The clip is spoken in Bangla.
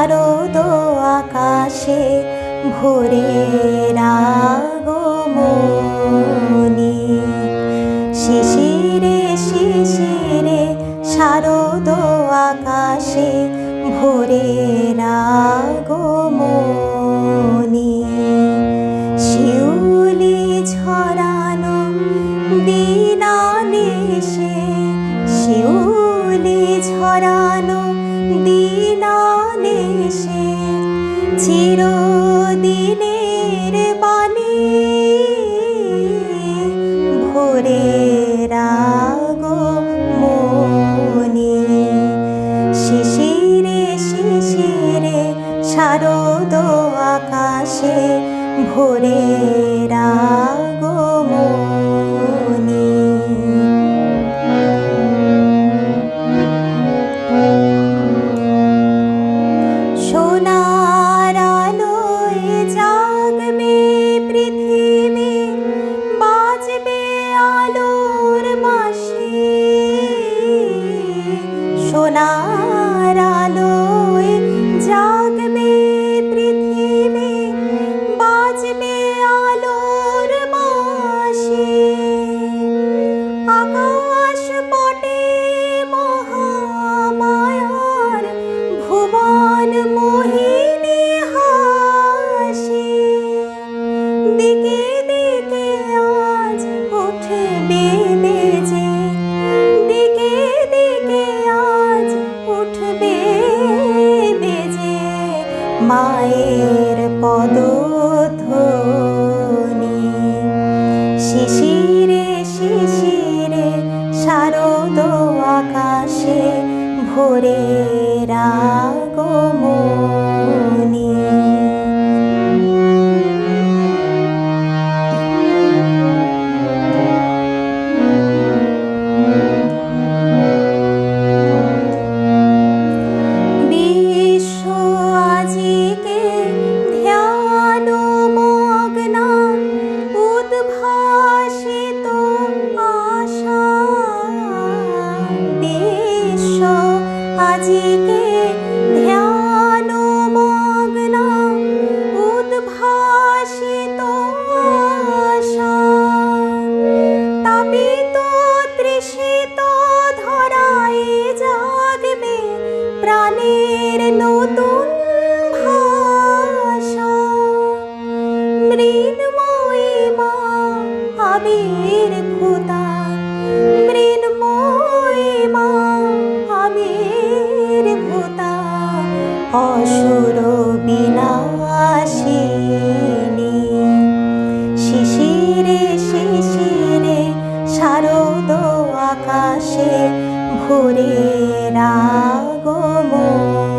শারদ আকাশে ভোরে রাগমনি শিশিরে শিশিরে শারদ আকাশে ভোরে রাগমনি চিরদিনের বাণী ভোরের আগমনী। শিশিরে শিশিরে শারদ আকাশে ভোরে আগমনী মায়ের পদধ্বনি। শিশিরে শিশিরে শারদ আকাশে ভোরের আবির ভূতা মৃন্ময়ী মা আবির ভূতা অসুর বিনাশিনী শিশিরে শিশিরে শারদ আকাশে ভোরের আগমনী।